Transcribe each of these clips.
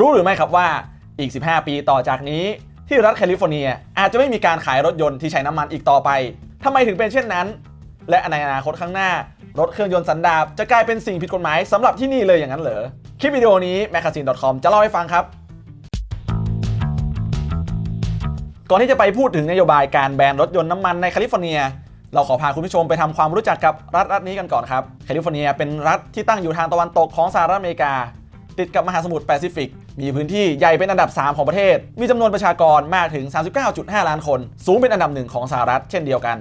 รู้หรือไม่ครับว่าอีก 15 ปีต่อจากนี้ ที่รัฐแคลิฟอร์เนียอาจจะไม่มีการขายรถยนต์ที่ใช้น้ำมันอีกต่อไปทำไมถึงเป็นเช่นนั้น และในอนาคตข้างหน้ารถเครื่องยนต์สันดาปจะกลายเป็นสิ่งผิดกฎหมายสำหรับที่นี่เลยอย่างนั้นเหรอคลิปวิดีโอนี้ m a g a z i n e c o m จะเล่าให้ฟังครับ ก่อนที่จะไปพูดถึงนโยบายการแบนรถยนต์น้ำมันในแคลิฟอร์เนีย เราขอพาคุณผู้ชมไปทำความรู้จักกับรัฐรัฐนี้กันก่อนครับแคลิฟอร์เนียเป็นรัฐที่ตั้งอยู่ทางตะวันตกของสหรัฐอเมริกา ติดกับมหาสมุทรแปซิฟิก มีพื้นที่ใหญ่เป็นอันดับ 3 ของประเทศ มีจำนวนประชากรมากถึง 39.5 ล้านคน สูงเป็นอันดับหนึ่งของสหรัฐเช่นเดียวกัน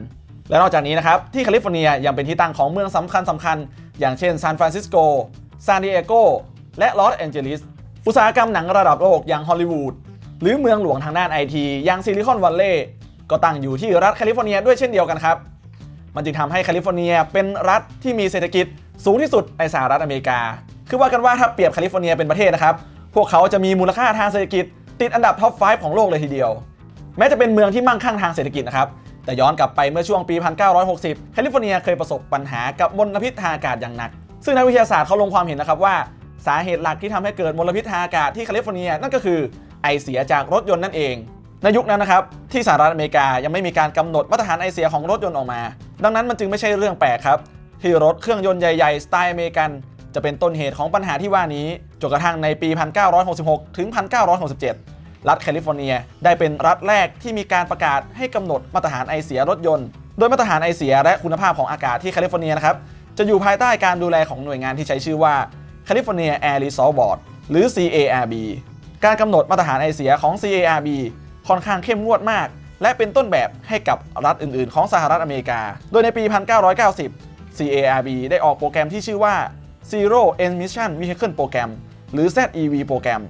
และนอกจากนี้นะครับ ที่แคลิฟอร์เนียยังเป็นที่ตั้งของเมืองสำคัญสำคัญ อย่างเช่นซานฟรานซิสโก ซานดิเอโก และลอสแอนเจลิส อุตสาหกรรมหนังระดับโลกอย่างฮอลลีวูด หรือเมืองหลวงทางด้านไอทีอย่างซิลิคอนวัลเลย์ก็ตั้งอยู่ที่รัฐแคลิฟอร์เนียด้วยเช่นเดียวกันครับ มันจึงทำให้แคลิฟอร์เนียเป็นรัฐที่มีเศรษฐกิจสูงที่สุดในสหรัฐอเมริกา คือว่ากันว่าถ้าเปรียบแคลิฟอร์เนียเป็นประเทศนะครับ พวกเขาจะมีมูลค่าทางเศรษฐกิจ ติดอันดับท็อป 5 ของโลกเลยทีเดียว แม้จะเป็นเมืองที่มั่งคั่งทางเศรษฐกิจนะครับ แต่ย้อนกลับไปเมื่อช่วงปี 1960 แคลิฟอร์เนียเคยประสบปัญหากับมลพิษทางอากาศอย่างหนัก ซึ่งนักวิทยาศาสตร์เขาลงความเห็นนะครับว่า สาเหตุหลักที่ทำให้เกิดมลพิษทางอากาศที่แคลิฟอร์เนียนั่นก็คือไอเสียจากรถยนต์นั่นเองในยุคนั้นนะครับที่สหรัฐอเมริกายังไม่มีการกำหนดมาตรฐานไอเสียของรถยนต์ออกมา ดังนั้นมันจึงไม่ใช่เรื่องแปลกครับ ที่รถเครื่องยนต์ใหญ่ๆสไตล์อเมริกัน จะเป็นต้นเหตุของปัญหาที่ว่านี้จนกระทั่งในปี 1966 ถึง 1967 รัฐแคลิฟอร์เนีย ได้เป็นรัฐแรกที่มีการประกาศให้กำหนดมาตรฐานไอเสียรถยนต์ โดยมาตรฐานไอเสียและคุณภาพของอากาศที่แคลิฟอร์เนียนะครับจะอยู่ภายใต้การดูแลของหน่วยงานที่ใช้ชื่อว่า California Air Resource Board หรือ CARB การกำหนดมาตรฐานไอเสียของ CARB ค่อนข้างเข้มงวดมาก และเป็นต้นแบบให้กับรัฐอื่น ๆ ของสหรัฐอเมริกา โดยในปี 1990 CARB ได้ออกโปรแกรมที่ชื่อว่า Zero Emission Vehicle Program หรือ ZEV โปรแกรม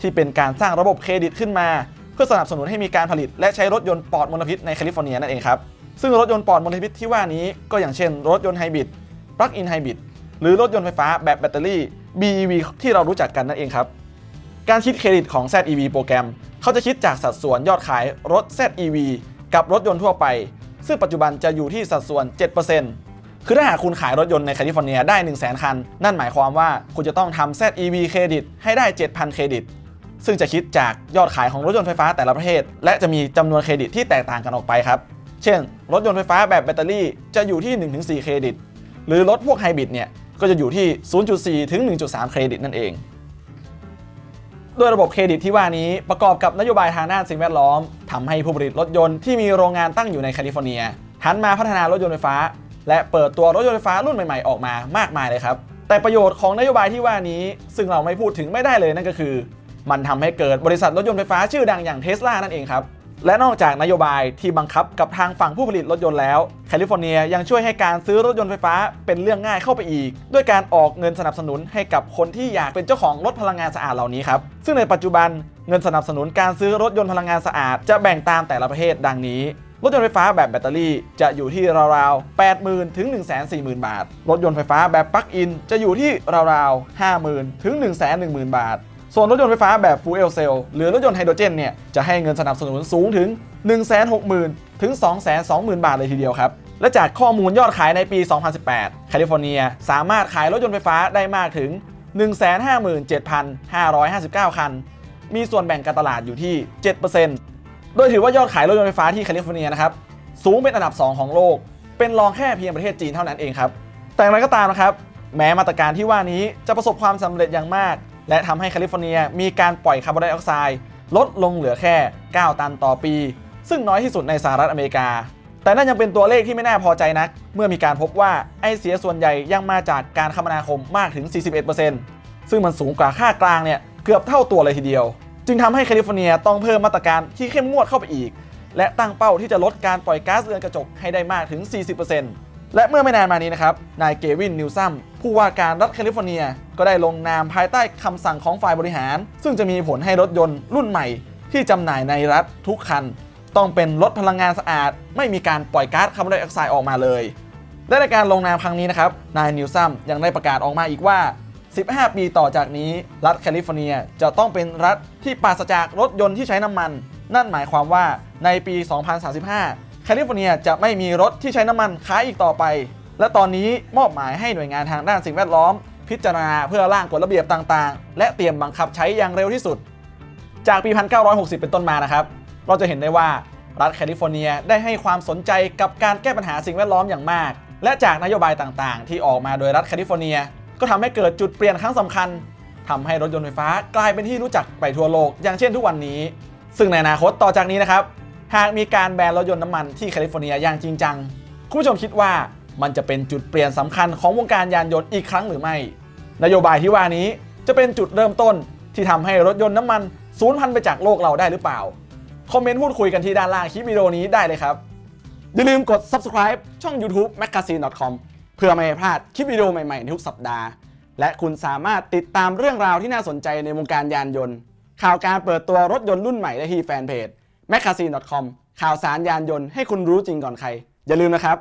ที่เป็นการสร้างระบบเครดิตขึ้นมา เพื่อสนับสนุนให้มีการผลิต และใช้รถยนต์ปลอดมลพิษในแคลิฟอร์เนียนั่นเองครับ ซึ่งรถยนต์ปลอดมลพิษที่ว่านี้ก็อย่างเช่น รถยนต์ไฮบริดปลั๊กอินไฮบริดหรือรถยนต์ไฟฟ้าแบบแบตเตอรี่ BEV ที่เรารู้จักกันนั่นเองครับ การคิดเครดิตของ ZEV โปรแกรม เขาจะคิดจากสัดส่วนยอดขายรถ ZEV กับรถยนต์ทั่วไป ซึ่งปัจจุบันจะอยู่ที่สัดส่วน 7% คือถ้าหากคุณขายรถยนต์ในแคลิฟอร์เนียได้ 1 0 0 0 0แคัน นั่นหมายความว่าคุณจะต้องทำ ZEV เครดิตให้ได้ 7,000 เครดิต ซึ่งจะคิดจากยอดขายของรถยนต์ไฟฟ้าแต่ละประเภทและจะมีจำนวนเครดิตที่แตกต่างกันออกไปครับ เช่น รถยนต์ไฟฟ้าแบบแบตเตอรี่จะอยู่ที่ 1-4 เครดิต หรือรถพวกไฮบริดเนี่ยก็จะอยู่ที่ 0.4 ถึง 1.3 เครดิตนั่นเองด้วยระบบเครดิตที่ว่านี้ประกอบกับนโยบายทางด้านสิ่งแวดล้อมทำให้ผู้ผลิตรถยนต์ที่มีโรงงานตั้งอยู่ในแคลิฟอร์เนียหันมาพัฒนารถยนต์ไฟฟ้า และเปิดตัวรถยนต์ไฟฟ้ารุ่นใหม่ๆออกมามากมายเลยครับ แต่ประโยชน์ของนโยบายที่ว่านี้ ซึ่งเราไม่พูดถึงไม่ได้เลยนั่นก็คือ มันทำให้เกิดบริษัทรถยนต์ไฟฟ้าชื่อดังอย่างเทสลานั่นเองครับ และนอกจากนโยบายที่บังคับกับทางฝั่งผู้ผลิตรถยนต์แล้ว แคลิฟอร์เนียยังช่วยให้การซื้อรถยนต์ไฟฟ้าเป็นเรื่องง่ายเข้าไปอีก ด้วยการออกเงินสนับสนุนให้กับคนที่อยากเป็นเจ้าของรถพลังงานสะอาดเหล่านี้ครับ ซึ่งในปัจจุบันเงินสนับสนุนการซื้อรถยนต์พลังงานสะอาด จะแบ่งตามแต่ละประเภทดังนี้รถยนต์ไฟฟ้าแบบแบตเตอรี่จะอยู่ที่ราวๆ 80,000 ถึง 140,000 บาท รถยนต์ไฟฟ้าแบบปลั๊กอินจะอยู่ที่ราวๆ 50,000 ถึง 110,000 บาท ส่วนรถยนต์ไฟฟ้าแบบ Fuel Cell หรือรถยนต์ไฮโดรเจนเนี่ยจะให้เงินสนับสนุนสูงถึง 160,000 ถึง 220,000 บาทเลยทีเดียวครับ และจากข้อมูลยอดขายในปี 2018 แคลิฟอร์เนียสามารถขายรถยนต์ไฟฟ้าได้มากถึง 157,559 คัน มีส่วนแบ่งการตลาดอยู่ที่ 7%โดยถือว่ายอดขายรถยนต์ไฟฟ้าที่แคลิฟอร์เนียนะครับสูงเป็นอันดับ 2 ของโลก เป็นรองแค่เพียงประเทศจีนเท่านั้นเองครับ แต่อย่างไรก็ตามนะครับ แม้มาตรการที่ว่านี้จะประสบความสำเร็จอย่างมาก และทำให้แคลิฟอร์เนียมีการปล่อยคาร์บอนไดออกไซด์ลดลงเหลือแค่ 9 ตันต่อปี ซึ่งน้อยที่สุดในสหรัฐอเมริกา แต่นั่นยังเป็นตัวเลขที่ไม่น่าพอใจนัก เมื่อมีการพบว่าไอเสียส่วนใหญ่ยังมาจากการคมนาคมมากถึง 41%ซึ่งมันสูงกว่าค่ากลางเนี่ยเกือบเท่าตัวเลยทีเดียว จึงทำให้แคลิฟอร์เนียต้องเพิ่มมาตรการที่เข้มงวดเข้าไปอีก และตั้งเป้าที่จะลดการปล่อยก๊าซเรือนกระจกให้ได้มากถึง 40%และเมื่อไม่นานมานี้นะครับ นายเกวินนิวซัม ผู้ว่าการรัฐแคลิฟอร์เนีย ก็ได้ลงนามภายใต้คำสั่งของฝ่ายบริหาร ซึ่งจะมีผลให้รถยนต์รุ่นใหม่ ที่จำหน่ายในรัฐทุกคัน ต้องเป็นรถพลังงานสะอาด ไม่มีการปล่อยก๊าซคาร์บอนไดออกไซด์ออกมาเลย และในการลงนามครั้งนี้นะครับนายนิวซัมยังได้ประกาศออกมาอีกว่า 15 ปีต่อจากนี้ รัฐแคลิฟอร์เนียจะต้องเป็นรัฐที่ปราศจากรถยนต์ที่ใช้น้ำมัน นั่นหมายความว่าในปี 2035 แคลิฟอร์เนียจะไม่มีรถที่ใช้น้ำมันขายอีกต่อไป และตอนนี้มอบหมายให้หน่วยงานทางด้านสิ่งแวดล้อม พิจารณาเพื่อร่างกฎระเบียบต่างๆ และเตรียมบังคับใช้อย่างเร็วที่สุด จากปี 1960 เป็นต้นมานะครับ เราจะเห็นได้ว่ารัฐแคลิฟอร์เนียได้ให้ความสนใจกับการแก้ปัญหาสิ่งแวดล้อมอย่างมาก และจากนโยบายต่างๆ ที่ออกมาโดยรัฐแคลิฟอร์เนีย ก็ทำให้เกิดจุดเปลี่ยนครั้งสำคัญทำให้รถยนต์ไฟฟ้ากลายเป็นที่รู้จักไปทั่วโลก อย่างเช่นทุกวันนี้ ซึ่งในอนาคตต่อจากนี้นะครับหากมีการแบนรถยนต์น้ำมันที่แคลิฟอร์เนียอย่างจริงจังคุณผู้ชมคิดว่า มันจะเป็นจุดเปลี่ยนสำคัญของวงการยานยนต์อีกครั้งหรือไม่ นโยบายที่ว่านี้จะเป็นจุดเริ่มต้นที่ทำให้รถยนต์น้ำมันสูญพันธุ์ไปจากโลกเราได้หรือเปล่า คอมเมนต์พูดคุยกันที่ด้านล่างคลิปวิดีโอนี้ได้เลยครับ อย่าลืมกด subscribe ช่อง YouTube magazine.com เพื่อไม่ให้พลาดคลิปวิดีโอใหม่ๆในทุกสัปดาห์ และคุณสามารถติดตามเรื่องราวที่น่าสนใจในวงการยานยนต์ ข่าวการเปิดตัวรถยนต์รุ่นใหม่ได้ที่แฟนเพจ magazine.com ข่าวสารยานยนต์ให้คุณรู้จริงก่อนใคร อย่าลืมนะครับ